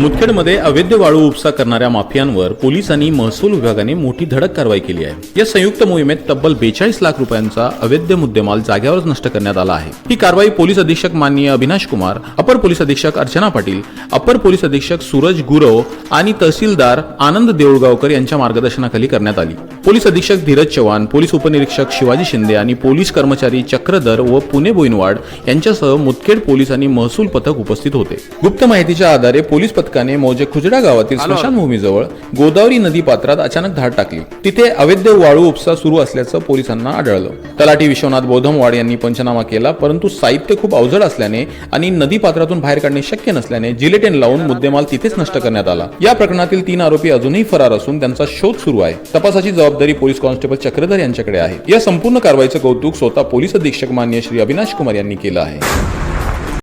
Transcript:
मुदखेडमध्ये अवैध वाळू उपसा करणाऱ्या माफियांवर पोलिसांनी महसूल विभागाने मोठी धडक कारवाई केली आहे. या संयुक्त मोहिमेत तब्बल बेचाळीस लाख रुपयांचा अवैध मुद्देमाल जाग्यावरच नष्ट करण्यात आला आहे. ही कारवाई पोलीस अधीक्षक माननीय अविनाश कुमार अपर पोलीस अधीक्षक अर्चना पाटील अपर पोलीस अधीक्षक सूरज गुरव आणि तहसीलदार आनंद देऊळगावकर यांच्या मार्गदर्शनाखाली करण्यात आली. पोलीस अधीक्षक धीरज चव्हाण पोलीस उपनिरीक्षक शिवाजी शिंदे आणि पोलीस कर्मचारी चक्रधर व पुणे बोईनवाड यांच्यासह मुदखेड पोलीस आणि महसूल पथक उपस्थित होते. गुप्त माहितीच्या आधारे पोलीस पथकाने मौजे खुजडा गावातील स्मशानभूमीजवळ गोदावरी नदी पात्रात अचानक धाड टाकली. तिथे अवैध वाळू उपसा सुरू असल्याचं पोलिसांना आढळलं. तलाठी विश्वनाथ बोधमवाड यांनी पंचनामा केला परंतु साहित्य खूप अवजड असल्याने आणि नदी पात्रातून बाहेर काढणे शक्य नसल्याने जिलेटिन लावून मुद्देमाल तिथेच नष्ट करण्यात आला. या प्रकरणातील तीन आरोपी अजूनही फरार असून त्यांचा शोध सुरू आहे. तपासाची जबाबदारी पोलीस कॉन्स्टेबल चक्रधर यांच्याकडे आहे. या संपूर्ण कारवाईचं कौतुक स्वतः पोलीस अधीक्षक मान्य श्री अविनाश कुमार यांनी केलं आहे.